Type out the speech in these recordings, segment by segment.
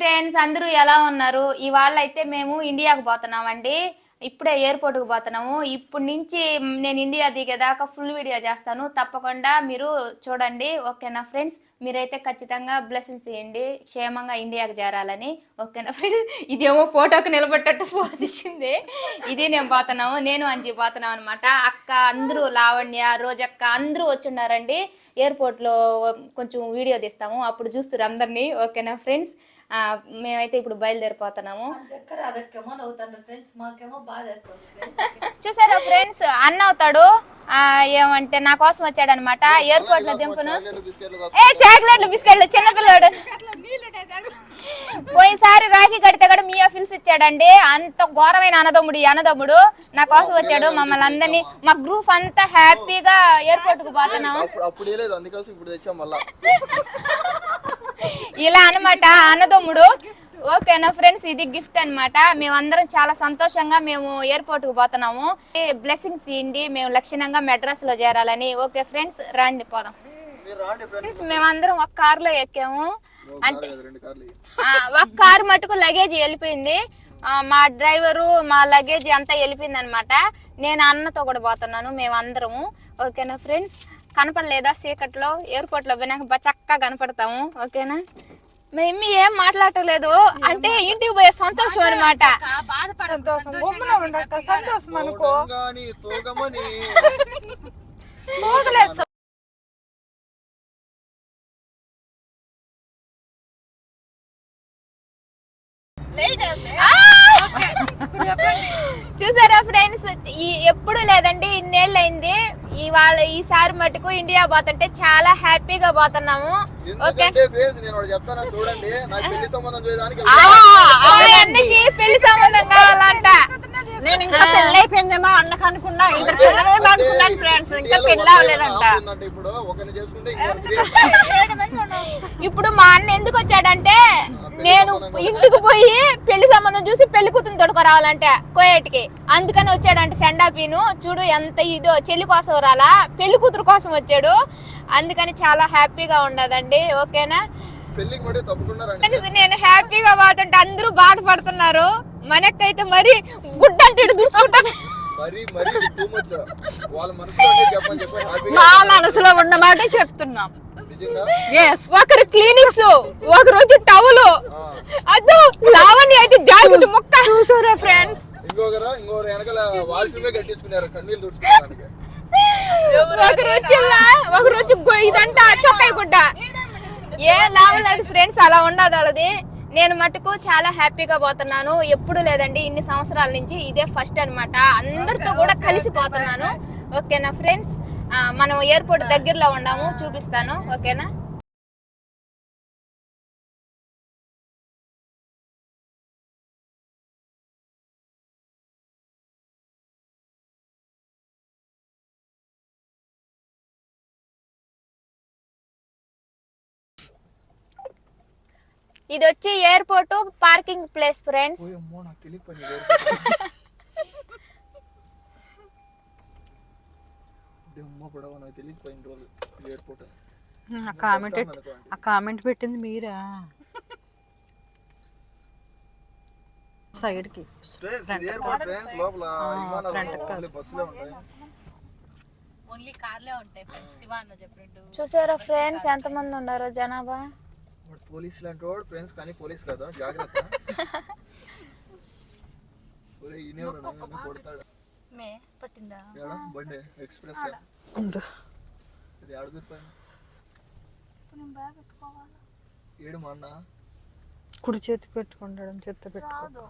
Friends అందరూ ఎలా ఉన్నారు? ఇవాళ అయితే మేము ఇండియాకు పోతున్నామండి. ఇప్పుడే ఎయిర్పోర్ట్కి పోతున్నాము. ఇప్పటి నుంచి నేను ఇండియా దిగేదాకా ఫుల్ వీడియో చేస్తాను. తప్పకుండా మీరు చూడండి ఓకేనా ఫ్రెండ్స్ మీరైతే ఖచ్చితంగా బ్లెస్సింగ్స్ ఇవ్వండి. క్షేమంగా ఇండియాకి చేరాలని ఓకేనా ఫ్రెండ్స్ ఇదేమో ఫోటోకి నిలబెట్టట్టు పోజిచ్చింది ఇది నేను పోతున్నాము నేను అంజీ పోతున్నాం అనమాట అక్క అందరూ లావణ్య రోజక్క అందరూ వచ్చిన్నారండి. ఎయిర్పోర్ట్లో కొంచెం వీడియో తీస్తాము. అప్పుడు చూస్తారు అందరినీ ఓకేనా ఫ్రెండ్స్ మేమైతే ఇప్పుడు బయలుదేరిపోతున్నాము. చూసారా ఫ్రెండ్స్ అన్న అవుతాడు. ఆ, ఏమంటే నా కోసం వచ్చాడనమాట ఎయిర్పోర్ట్లో దింపును. ఏ చాక్లెట్లు బిస్కెట్లు చిన్నపిల్లాడు పోయినసారి రాఖీ కడితే కూడా మీ ఫిల్స్ ఇచ్చాడండి. అంత ఘోరమైన అన్నదమ్ముడు ఈ అన్నదమ్ముడు. నా కోసం వచ్చాడు మమ్మల్ని అందరినీ. మా గ్రూప్ అంతా హ్యాపీగా ఎయిర్పోర్ట్కు పోతున్నాము. ఇలా అన్నమాట అన్నదమ్ముడు. ఓకేనా ఫ్రెండ్స్ ఇది గిఫ్ట్ అన్నమాట. మేమందరం చాలా సంతోషంగా మేము ఎయిర్పోర్ట్కు పోతున్నాము బ్లెస్సింగ్స్ ఇవ్వండి మేము లక్షణంగా మెడ్రాస్లో చేరాలని. ఓకే ఫ్రెండ్స్ రండి పోదాం. ఫ్రెండ్స్. మేమందరం ఒక కార్లో ఎక్కాము అంటే ఒక కార్ మటుకు లగేజ్ వెళ్ళిపోయింది. మా డ్రైవరు మా లగేజ్ అంతా వెళ్ళిపోయింది అనమాట నేను అన్నతో కూడా పోతున్నాను మేమందరము. ఓకేనా ఫ్రెండ్స్ కనపడలేదా చీకట్లో? ఎయిర్పోర్ట్లో పోయినాక బా చక్కగా కనపడతాము ఓకేనా? మేము ఏం మాట్లాడలేదు అంటే ఇంటికి పోయే సంతోషం అనమాట సంతోషం. అనుకో. చూసారా ఫ్రెండ్స్ ఈ ఎప్పుడు లేదండి ఇన్నేళ్ళు అయింది ఇవాళ ఈసారి మటుకు ఇండియా పోతుంటే చాలా హ్యాపీగా పోతున్నాము. ఓకే? ఎందుకంటే ఫ్రెండ్స్ నేను ఒకటి చెప్తాను చూడండి. నాకు పెళ్ళి సంబంధం పెళ్ళి కావాలంట. నేను ఇంకా పెళ్ళి అయిపోయిందేమో అన్నకు అనుకున్నా ఇద్దరు పిల్లలేమో అనుకున్నాను ఫ్రెండ్స్. ఇంకా పెళ్ళి అవ్వలేదంట. ఇప్పుడు మా అన్న ఎందుకు వచ్చాడంటే నేను ఇంటికి పోయి సంబంధం చూసి పెళ్ళి కూతురు తొడుకు రావాలంటే కోయేటికి. అందుకని వచ్చాడంటే సెండాపీను. చూడు ఎంత ఇదో చెల్లి కోసం రాలా పెళ్ళి కూతురు కోసం వచ్చాడు. అందుకని చాలా హ్యాపీగా ఉండదండి ఓకేనా? నేను హ్యాపీగా పోతుంటే అందరూ బాధపడుతున్నారు. మనకైతే మరి గుడ్డంటే ఇటు చూసుకుంటాను మరి మరి టూ మచ్ వాళ్ళ మనసులో ఉండేది చెప్పని చెప్పి హ్యాపీగా మా మనసులో ఉన్న మాటే చెప్తున్నాం. ఒకరు క్లినిక్స్ ఒక రోజు టవులు అదో లావణ్య అయితే జాకెట్ ముక్క. చూసారా ఫ్రెండ్స్ ఇంకొకరు ఇంకొకరు వెనకాల వాల్సిమే కట్టించుకున్నారు. కన్నీళ్ళు తుడుచుకోవడానికి. ఒక రోజు ఒక రోజు గు- ఇదంతా చొక్కాయి గుడ్డ. ఏ లాభం లేదు ఫ్రెండ్స్ అలా ఉండదు వాళ్ళది. నేను మటుకు చాలా హ్యాపీగా పోతున్నాను. ఎప్పుడు లేదండి ఇన్ని సంవత్సరాల నుంచి ఇదే ఫస్ట్ అన్నమాట. అందరితో కూడా కలిసిపోతున్నాను ఓకేనా ఫ్రెండ్స్ మనం ఎయిర్పోర్ట్ దగ్గరలో ఉన్నాము చూపిస్తాను. ఓకేనా? ఇది వచ్చి ఎయిర్పోర్ట్ పార్కింగ్ ప్లేస్ ఫ్రెండ్స్. ఆ కామెంట్ ఆ కామెంట్ పెట్టింది మీరా? సైడ్కి ఎయిర్పోర్ట్ ట్రైన్స్ లోపల విమానాలు బస్సులో ఉంటాయి. ఓన్లీ కార్లే ఉంటాయి ఫ్రెండ్స్. శివ అన్న చెప్పినట్టు. చూసారా ఫ్రెండ్స్ ఎంతమంది ఉన్నారో జనాభా? పోలీస్ లాంటి వాడు ఫ్రెండ్స్ కానీ పోలీస్ కదా? జాగ్రత్త. ఒరే ఈయనెవరు నన్ను కొడతాడు? మే పట్టిందా? ఏడా? బండి ఎక్స్ప్రెస్ ఇది అడుగు పైన ఏడు మా అన్న? కుడి చేతి పెట్టుకుంటాడు చెత్త పెట్టుకో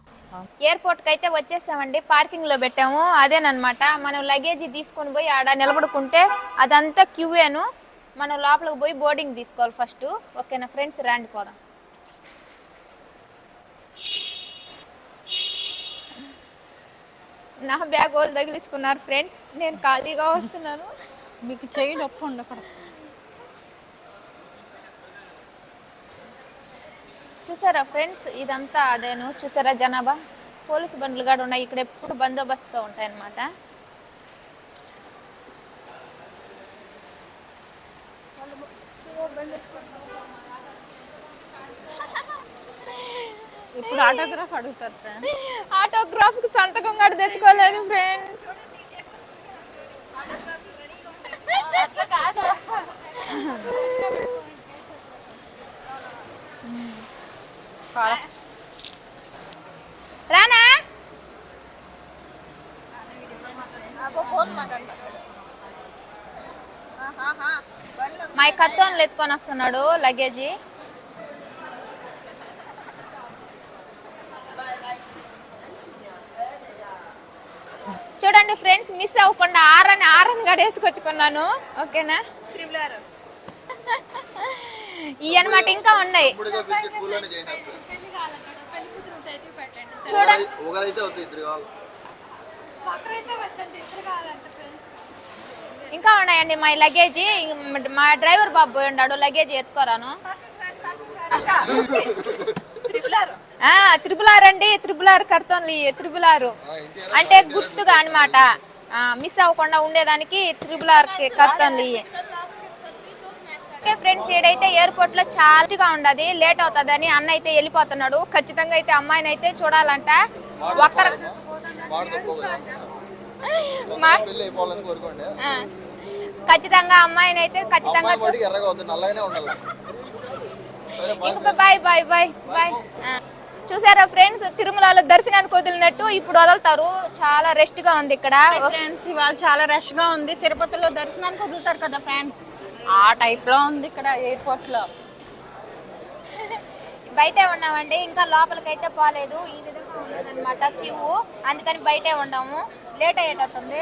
ఎయిర్పోర్ట్కి అయితే వచ్చేసామండి పార్కింగ్లో పెట్టాము. అదేనమాట మనం లగేజ్ తీసుకొని పోయి ఆడ నిలబడుకుంటే అదంతా క్యూఏను. మనం లోపలికి పోయి బోర్డింగ్ తీసుకోవాలి ఫస్ట్ ఓకేనా ఫ్రెండ్స్ రండి పోదాం. నా బ్యాగ్ వాళ్ళు తగిలించుకున్నారు ఫ్రెండ్స్ నేను ఖాళీగా వస్తున్నాను. మీకు చెయ్యి నొప్పి ఉండకూడదు. చూసారా ఫ్రెండ్స్ ఇదంతా అదేను. చూసారా జనాభా? పోలీసు బండ్లు కూడా ఉన్నాయి. ఇక్కడ ఎప్పుడు బందోబస్తుతో ఉంటాయన్నమాట. ఇప్పుడు ఆటోగ్రాఫ్ అడుగుతారు ఫ్రెండ్స్ ఆటోగ్రాఫ్కి సంతకం కూడా తెచ్చుకోలేదు ఫ్రెండ్స్ రానా? మా కత్తోన్లు ఎత్తుకొని వస్తున్నాడు లగేజీ. చూడండి ఫ్రెండ్స్ మిస్ అవ్వకుండా ఆరని ఆరని గడేసుకొచ్చుకున్నాను ఓకేనా? ఇవి అనమాట ఇంకా ఉన్నాయి. చూడండి ఒకరైతే అవుతుంది ఇద్దరు కావాలి ఇంకా ఉన్నాయండి మా లగేజీ. మా డ్రైవర్ బాబు పోయి ఉన్నాడు లగేజీ ఎత్తుకోరాను. ఆ, త్రిపుల్ ఆర్ అండి త్రిపుల్ ఆర్ కర్తోన్లు త్రిపుల్ ఆరు అంటే గుర్తుగా అనమాట మిస్ అవ్వకుండా ఉండేదానికి త్రిపుల్ ఆర్ ఇవి. ఓకే ఫ్రెండ్స్ ఏడైతే ఎయిర్పోర్ట్లో చాలాగా ఉండదు లేట్ అవుతుందని అన్న అయితే వెళ్ళిపోతున్నాడు. ఖచ్చితంగా అయితే అమ్మాయిని అయితే చూడాలంట ఒక్కరు మా పెళ్ళి అయిపోవాలని కోరుకోండి. ఆ, ఖచ్చితంగా అమ్మాయిని అయితే ఖచ్చితంగా ఎర్రగా నల్లగానే ఉండాలి. బాయ్ ఇంకా బాయ్ బాయ్ బాయ్ బాయ్ చూసారా ఫ్రెండ్స్ తిరుమలలో దర్శనానికి వదిలినట్టు ఇప్పుడు వదులుతారు. చాలా రెస్ట్గా ఉంది ఇక్కడ. ఫ్రెండ్స్ ఇవాళ చాలా రష్గా ఉంది. తిరుపతిలో దర్శనానికి వదులుతారు కదా ఫ్రెండ్స్? ఆ టైప్లో ఉంది ఇక్కడ ఎయిర్పోర్ట్లో బయటే ఉన్నామండి. ఇంకా లోపలికైతే పోలేదు. ఈ విధంగా ఉండదన్నమాట క్యూ. అందుకని బయటే ఉన్నాము లేట్ అయ్యేటట్టుంది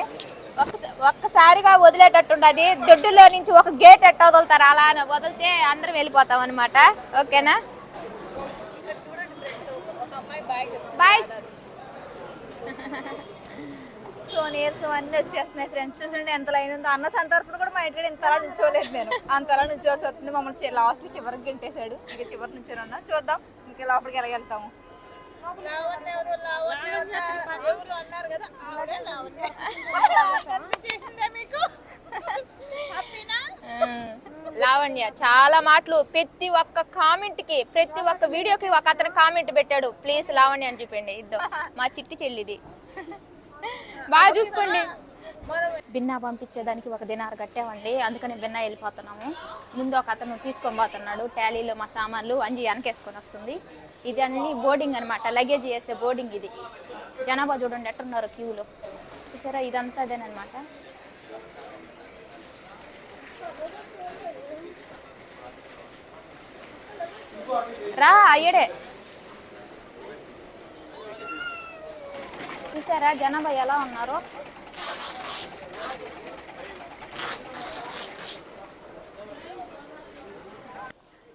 ఒక్కసారిగా వదిలేటట్టుండది. దొడ్డులో నుంచి ఒక గేట్ ఎట్ట వదులుతారు? అలా అని వదిలితే అందరం వెళ్ళిపోతాం అనమాట ఓకేనా? బాయ్ సో నీరసం అన్నీ వచ్చేస్తున్నాయి ఫ్రెండ్స్. చూసండి ఎంత లైన్ ఉందో. అన్న సంతర్పణ కూడా మా ఇంటికి ఇంతలా నుంచోలేదు నేను. అంతలా నుంచోవాల్సి వస్తుంది. మమ్మల్ని లాస్ట్ చివరికి గెంటేశాడు. ఇంకా చివరి నుంచి ఉన్నా చూద్దాం. ఇంకా లోపలికి ఎలా వెళ్తాము? లావణ్య చాలా మాటలు. ప్రతి ఒక్క కామెంట్కి ప్రతి ఒక్క వీడియోకి ఒక అతను కామెంట్ పెట్టాడు. ప్లీజ్ లావణ్య అని చెప్పండి. ఇద్దాం. మా చిట్టి చెల్లిది. బాగా చూసుకోండి. బిన్నా పంపించేదానికి ఒక దినారు కట్టామండి. అందుకని బిన్నా వెళ్ళిపోతున్నాము. ముందు ఒక అతను తీసుకొని పోతున్నాడు. టాలీలో మా సామాన్లు అంజి వెనకేసుకొని వస్తుంది. ఇది అన్ని బోర్డింగ్ అనమాట లగేజ్ చేసే బోర్డింగ్ ఇది. జనాభా చూడండి ఎట్టున్నారు క్యూలో. చూసారా? ఇదంతా అదేనమాట రా అయ్యడే. చూసారా? జనాభా ఎలా ఉన్నారో?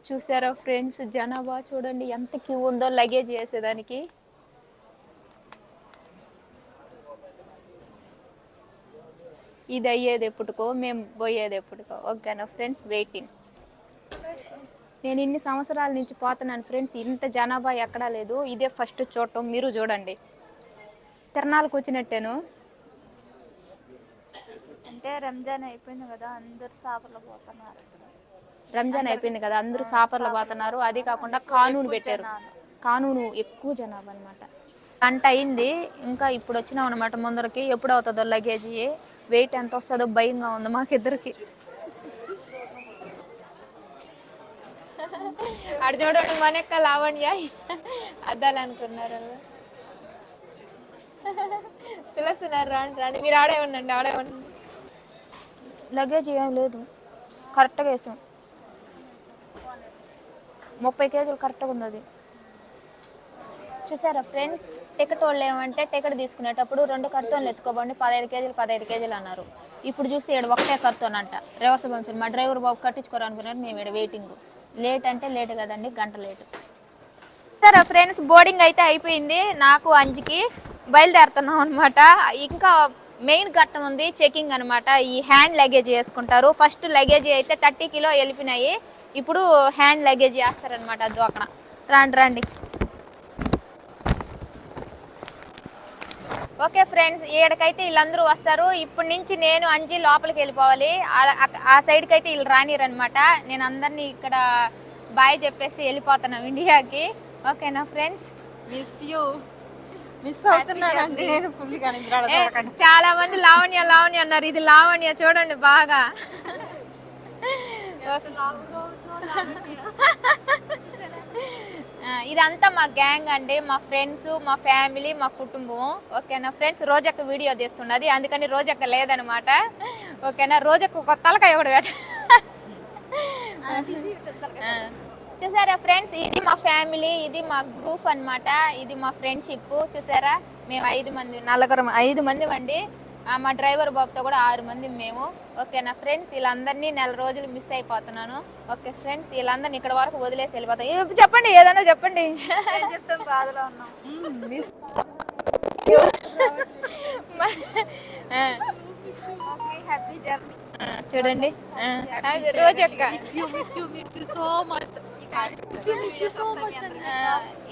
చూసారా ఫ్రెండ్స్? జనాభా చూడండి ఎంత క్యూ ఉందో లగేజ్ చేసేదానికి ఇది అయ్యేది ఎప్పుడుకో మేము పోయేది ఎప్పుడుకో ఓకేనా ఫ్రెండ్స్? వెయిటింగ్. నేను ఇన్ని సంవత్సరాల నుంచి పోతున్నాను ఫ్రెండ్స్ ఇంత జనాభా ఎక్కడా లేదు. ఇదే ఫస్ట్ చూడటం మీరు చూడండి. తిరణాలకు వచ్చినట్టేను. అంటే రంజాన్ అయిపోయింది కదా అందరు సాపలు పోతున్నారు. రంజాన్ అయిపోయింది కదా అందరూ సాపర్లు పోతున్నారు. అది కాకుండా కానూను పెట్టారు. కానూను ఎక్కువ జనాభా అనమాట గంట అయింది ఇంకా ఇప్పుడు వచ్చినాం అనమాట ముందరకి. ఎప్పుడు అవుతుందో లగేజ్ వెయిట్ ఎంత వస్తుందో భయంగా ఉంది మాకిద్దరికి. అటు చూడండి మనెక్క లావణ్య. అద్దాలు అనుకున్నారు. వాళ్ళు. పిలుస్తున్నారు రాండి రాండి. మీరు ఆడే ఉండండి ఆడే ఉండండి. లగేజ్ ఏం లేదు. కరెక్ట్గా వేసాం. ముప్పై కేజీలు కరెక్ట్గా ఉంది అది చూసారా ఫ్రెండ్స్? టికెట్ వాళ్ళు ఏమంటే టికెట్ తీసుకునేటప్పుడు రెండు కర్తోన్లు ఎత్తుకోబండి పదహైదు కేజీలు పదహైదు కేజీలు అన్నారు. ఇప్పుడు చూస్తే ఇక్కడ ఒకటే కర్తోన్ అంట. రివర్స్ పంపించారు మా డ్రైవర్ బాబు కట్టించుకోరు అనుకున్నారు మేము ఇక్కడ వెయిటింగ్ లేట్ అంటే లేట్ కదండి గంట లేటు. సరే ఫ్రెండ్స్? బోర్డింగ్ అయితే అయిపోయింది. నాకు అంజికి బయలుదేరుతున్నాం అనమాట ఇంకా మెయిన్ ఘట్టం ఉంది చెకింగ్ అనమాట ఈ హ్యాండ్ లగేజ్ వేసుకుంటారు. ఫస్ట్ లగేజ్ అయితే థర్టీ కిలో వెళ్ళిపోయినాయి ఇప్పుడు హ్యాండ్ లగేజ్ వేస్తారనమాట అది అక్కడ. రండి రండి. ఓకే ఫ్రెండ్స్ ఈడకైతే వీళ్ళందరూ వస్తారు. ఇప్పటి నుంచి నేను అంజి లోపలికి వెళ్ళిపోవాలి. ఆ- సైడ్కి అయితే వీళ్ళు రానిరనమాట నేను అందరినీ ఇక్కడ బాయ్ చెప్పేసి వెళ్ళిపోతున్నాం ఇండియాకి. ఓకేనా ఫ్రెండ్స్? మిస్ యూ మిస్ అవుతున్నానండి. నేను ఫుల్గా నిద్ర ఏ, చాలా మంది లావణ్య లావణ్య అన్నారు. ఇది లావణ్య చూడండి బాగా. ఇదంతా మా గ్యాంగ్ అండి మా ఫ్రెండ్స్ మా ఫ్యామిలీ మా కుటుంబం. ఓకేనా ఫ్రెండ్స్? రోజక్క వీడియో తీస్తున్నది. అందుకని రోజక్క లేదనమాట. ఓకేనా? రోజక్క ఒక తలకాయ ఒకటి చూసారా ఫ్రెండ్స్? ఇది మా ఫ్యామిలీ ఇది మా గ్రూప్ అన్నమాట. ఇది మా ఫ్రెండ్షిప్. చూసారా? మేము ఐదు మంది నలుగురు ఐదు మంది అండి. మా డ్రైవర్ బాబుతో కూడా ఆరు మంది మేము. ఓకేనా ఫ్రెండ్స్? వీళ్ళందరినీ నెల రోజులు మిస్ అయిపోతున్నాను. ఓకే ఫ్రెండ్స్ వీళ్ళందరినీ ఇక్కడ వరకు వదిలేసి వెళ్ళిపోతాం. ఏ, చెప్పండి ఏదైనా చెప్పండి. చూడండి. ఆ, రోజక్క ఆ,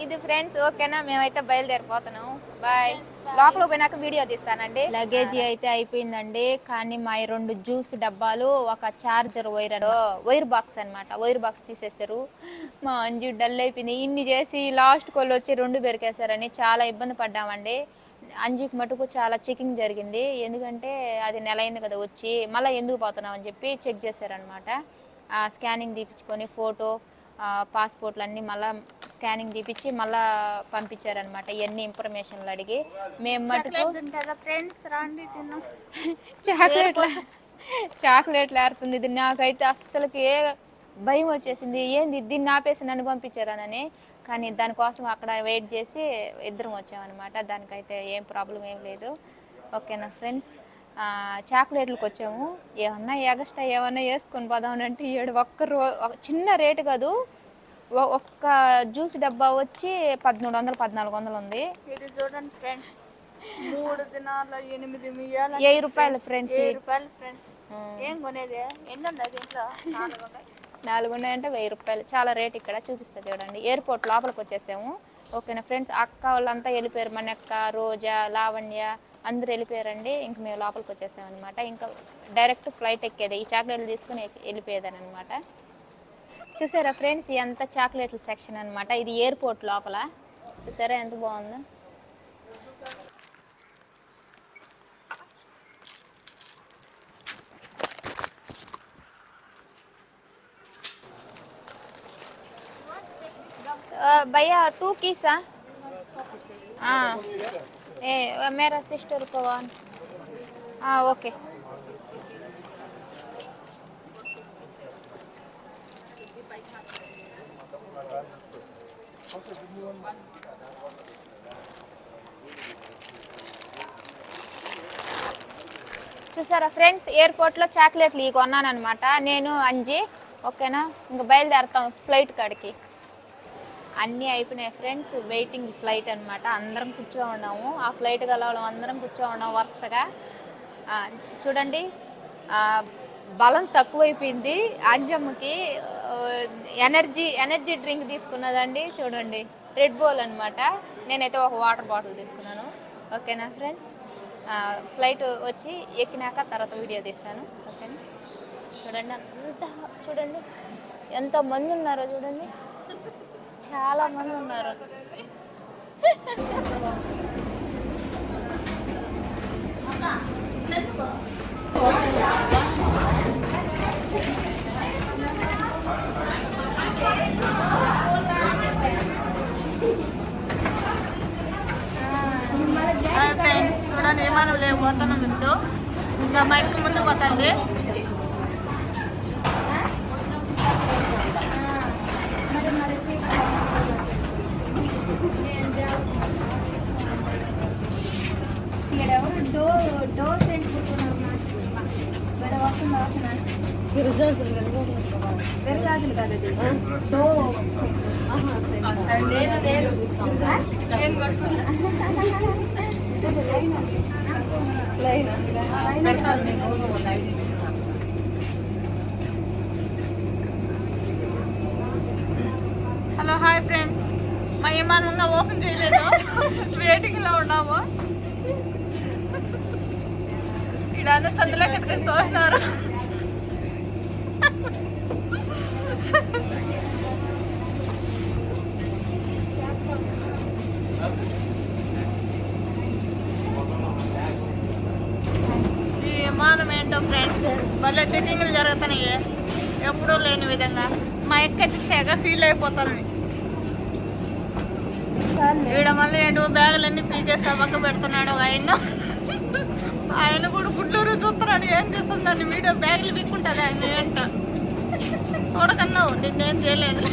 ఇది ఫ్రెండ్స్ ఓకేనా? మేమైతే బయలుదేరిపోతున్నాం. బాయ్ లోపల పోయినాక వీడియో తీస్తానండి. లగేజీ అయితే అయిపోయిందండి. కానీ మా రెండు జ్యూస్ డబ్బాలు ఒక చార్జర్ వైర్ వైర్ బాక్స్ అన్నమాట. వైర్ బాక్స్ తీసేశారు. మా అంజు డల్ అయిపోయింది. ఇన్ని చేసి లాస్ట్ కోళ్ళు వచ్చి రెండు బెరికేశారని చాలా ఇబ్బంది పడ్డామండి. అంజుకి మటుకు చాలా చెకింగ్ జరిగింది. ఎందుకంటే అది నెల అయింది కదా వచ్చి. మళ్ళీ ఎందుకు పోతున్నాం అని చెప్పి చెక్ చేశారనమాట స్కానింగ్ తీపించుకొని ఫోటో పాస్పోర్ట్లు అన్నీ మళ్ళీ స్కానింగ్ తీపిచ్చి మళ్ళీ పంపించారనమాట ఇవన్నీ ఇన్ఫర్మేషన్లు అడిగి మేము మటుకు చాక్లెట్లు చాక్లెట్లు ఏరుతుంది ఇది. నాకైతే అస్సలకి భయం వచ్చేసింది. ఏంది దీన్ని ఆపేసి నన్ను పంపించారనని. కానీ దానికోసం అక్కడ వెయిట్ చేసి ఇద్దరం వచ్చామన్నమాట. దానికైతే ఏం ప్రాబ్లం ఏం లేదు. ఓకేనా ఫ్రెండ్స్ చాక్లెట్లకు వచ్చాము. ఏమన్నా ఎగస్ట్రా ఏమన్నా వేసుకొని పోదామని అంటే ఏడు ఒక్క రో చిన్న రేటు కాదు. ఒక్క జ్యూస్ డబ్బా వచ్చి పదమూడు వందలు పద్నాలుగు వందలు ఉంది చూడండి ఫ్రెండ్స్ మూడు దినాల ఎనిమిది మియాల వెయ్యి రూపాయలు ఫ్రెండ్స్ వెయ్యి రూపాయలు ఫ్రెండ్స్ ఏం కొనేది? ఎన్ని ఉన్నాయి దీంట్లో? నాలుగు ఉన్నాయి నాలుగు ఉన్నాయంటే వెయ్యి రూపాయలు. చాలా రేట్ ఇక్కడ చూపిస్తా చూడండి. ఎయిర్పోర్ట్ లోపలికి వచ్చేసాము. ఓకేనా ఫ్రెండ్స్ అక్క వాళ్ళంతా వెళ్ళిపోయారు. మన అక్క రోజా లావణ్య అందరూ వెళ్ళిపోయారండి. ఇంక మేము లోపలికి వచ్చేసామన్నమాట ఇంకా డైరెక్ట్ ఫ్లైట్ ఎక్కేది. ఈ చాక్లెట్లు తీసుకుని వెళ్ళిపోయేదాని అనమాట చూసారా ఫ్రెండ్స్? ఇదంతా చాక్లెట్ల సెక్షన్ అనమాట ఇది ఎయిర్పోర్ట్ లోపల. చూసారా ఎంత బాగుందో? Uh, భయ్యా టూ కీసా ए मेरा सिस्टर को वन हाँ ओके చూసారా ఫ్రెండ్స్ ఎయిర్పోర్ట్లో చాక్లెట్లు ఇవి కొన్నాను అనమాట నేను అంజి ఓకేనా ఇంకా బయలుదేరుతాం ఫ్లైట్ కాడికి అన్నీ అయిపోయినాయి ఫ్రెండ్స్. వెయిటింగ్ ఫ్లైట్ అనమాట అందరం కూర్చో ఉన్నాము ఆ ఫ్లైట్ కలవడం అందరం కూర్చో ఉన్నాం వరుసగా చూడండి. బలం తక్కువైపోయింది. అంజమ్మకి ఎనర్జీ ఎనర్జీ డ్రింక్ తీసుకున్నదండి. చూడండి. రెడ్ బోల్ అనమాట నేనైతే ఒక వాటర్ బాటిల్ తీసుకున్నాను. ఓకేనా ఫ్రెండ్స్? ఫ్లైట్ వచ్చి ఎక్కినాక తర్వాత వీడియో తీస్తాను. ఓకేనా? చూడండి అంత చూడండి. ఎంతమంది ఉన్నారో చూడండి. చాలా మంది ఉన్నారు. చూడండి విమానం లేవు. పోతాను ముందు. ఇంకా మైక్ ముందు పోతుంది డో డో సెంట్ వేరే వస్తుంది వాసన కదా హలో హాయ్ ఫ్రెండ్స్. మా విమానం ఉన్నా ఓపెన్ చేయలేదు. వెయిటింగ్లో ఉన్నాము. ఇక్కడ సందులోకి ఎత్తుకొని తోసినారు ఫ్రెండ్స్ భలే చెకింగ్లు జరుగుతున్నాయి. ఎప్పుడూ లేని విధంగా. మా ఎక్క తెగ ఫీల్ అయిపోతుంది. ఈడ మళ్ళీ ఏంటో బ్యాగులన్నీ పీకేసి పక్క పెడుతున్నాడు ఆయన. ఆయన కూడా గుడ్లూరు చూస్తున్నాడు ఏం చేస్తుంది వీడియో బ్యాగులు పీక్కుంటుంది ఆయన ఏంట. చూడకన్నావు నిన్నేం చేయలేదు.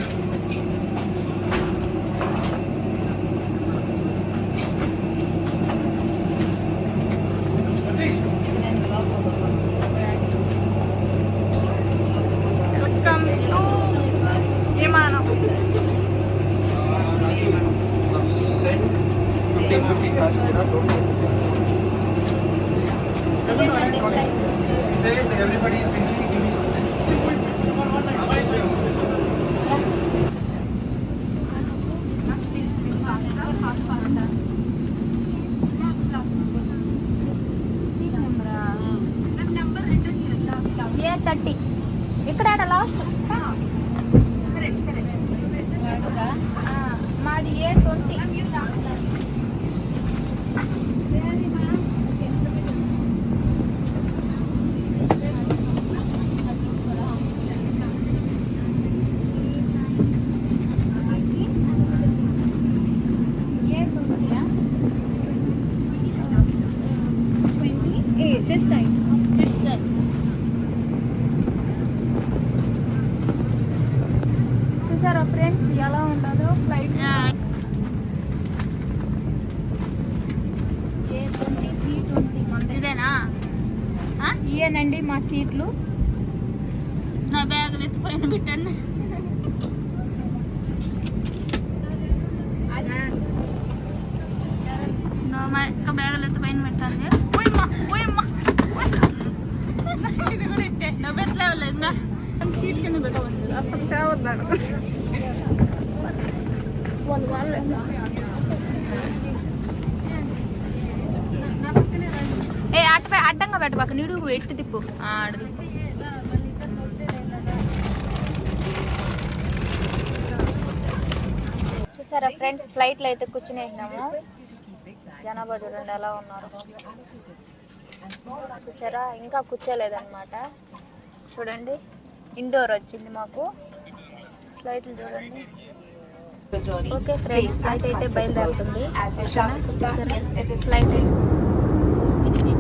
Gracias. సీట్లు. నా బ్యాగులు ఎత్తిపోయిన పెట్టండి నా మా యొక్క బ్యాగులు ఎత్తిపోయిన పెట్టండి. ఇది కూడా ఇట్టే. లేదా సీట్ కింద పెట్టవద్దు. అసలు తేవద్దాను వాళ్ళు వాళ్ళే. ఏ అట్ట అడ్డంగా పెట్టబాక నిడుగు పెట్టి తిప్పు. ఆడ చూసారా ఫ్రెండ్స్ ఫ్లైట్లో అయితే కూర్చునేసినాము. జనాభా చూడండి ఎలా ఉన్నారు. చూసారా? ఇంకా కూర్చోలేదన్నమాట. చూడండి ఇండోర్ వచ్చింది మాకు. ఫ్లైట్లు చూడండి. ఓకే ఫ్రెండ్స్ ఫ్లైట్ అయితే బయలుదేరుతుంది. ఫ్లైట్ అయితే ఇది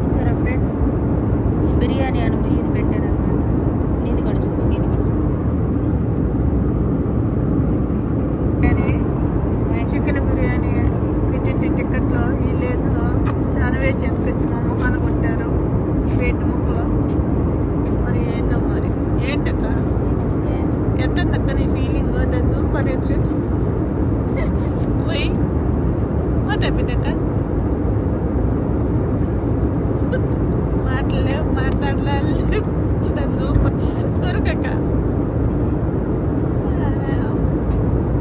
చూసారా ఫ్రెండ్స్ బిర్యానీ అని ఇది పెట్టారు అనమాట ఇది కూడా చూడండి ఇది కూడా బిర్యానీ చికెన్ బిర్యానీ పెట్టింటి టికెట్లో ఈ లేదు చాలా వేచి ఎందుకొచ్చి మా మొహాన్ని కొట్టారు వేటి ముక్కలు మరి ఏందో మరి ఏంటక్క ఎట్టందక్క నీ ఫీలింగ్ దాన్ని చూస్తాను ఎట్లేదు పోయి మాట అయిపోయినాక మాటలే మాట్లాడలేదు దాన్ని చూస్తా కొరకక్క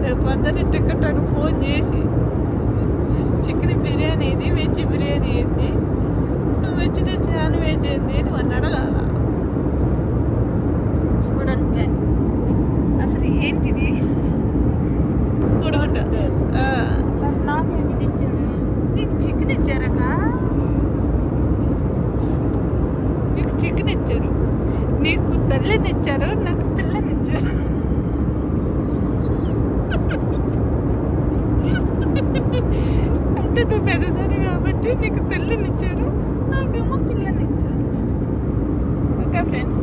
రేపు పొద్దున్న టికెట్ అని ఫోన్ చేసి చికెన్ బిర్యానీ ఇది వెజ్ బిర్యానీ ఏంది నువ్వు వెజ్ నాన్ వెజ్ ఏంది అని వాడిని అడగాల చూడండి అసలు ఏంటిది కొడుకుంటా నాకేమి ఇది ఇచ్చారు నీకు చికెన్ ఇచ్చారక్క నీకు చికెన్ ఇచ్చారు నీకు తల్లిని ఇచ్చారు నాకు పిల్లని ఇచ్చారు అంటే నువ్వు పెద్దదాన్ని కాబట్టి నీకు పిల్లని నాకేమో పిల్లనిచ్చారు. Okay friends.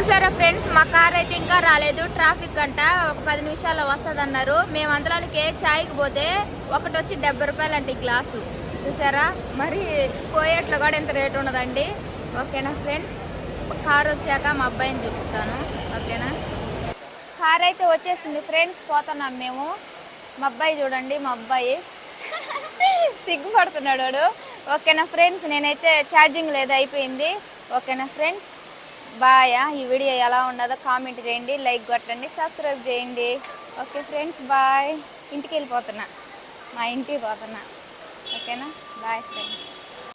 చూసారా ఫ్రెండ్స్ మా కార్ అయితే ఇంకా రాలేదు. ట్రాఫిక్ అంట ఒక పది నిమిషాల్లో వస్తుంది అన్నారు మేము అందులోకి చాయ్కి పోతే ఒకటి వచ్చి డెబ్బై రూపాయలు అంటే ఈ గ్లాసు. చూసారా? మరి పోయేట్లో కూడా ఎంత రేట్ ఉండదండి. ఓకేనా ఫ్రెండ్స్? కార్ వచ్చాక మా అబ్బాయిని చూపిస్తాను. ఓకేనా? కార్ అయితే వచ్చేసింది ఫ్రెండ్స్ పోతున్నాం మేము. మా అబ్బాయి చూడండి మా అబ్బాయి. సిగ్గుపడుతున్నాడు వాడు. ఓకేనా ఫ్రెండ్స్? నేనైతే ఛార్జింగ్ లేదు అయిపోయింది. ఓకేనా ఫ్రెండ్స్? బాయ్ ఈ వీడియో ఎలా ఉన్నదో కామెంట్ చేయండి లైక్ కొట్టండి సబ్స్క్రైబ్ చేయండి. ఓకే ఫ్రెండ్స్ బాయ్ ఇంటికి వెళ్ళిపోతున్నా. మా ఇంటికి పోతున్నా. ఓకేనా బాయ్ ఫ్రెండ్స్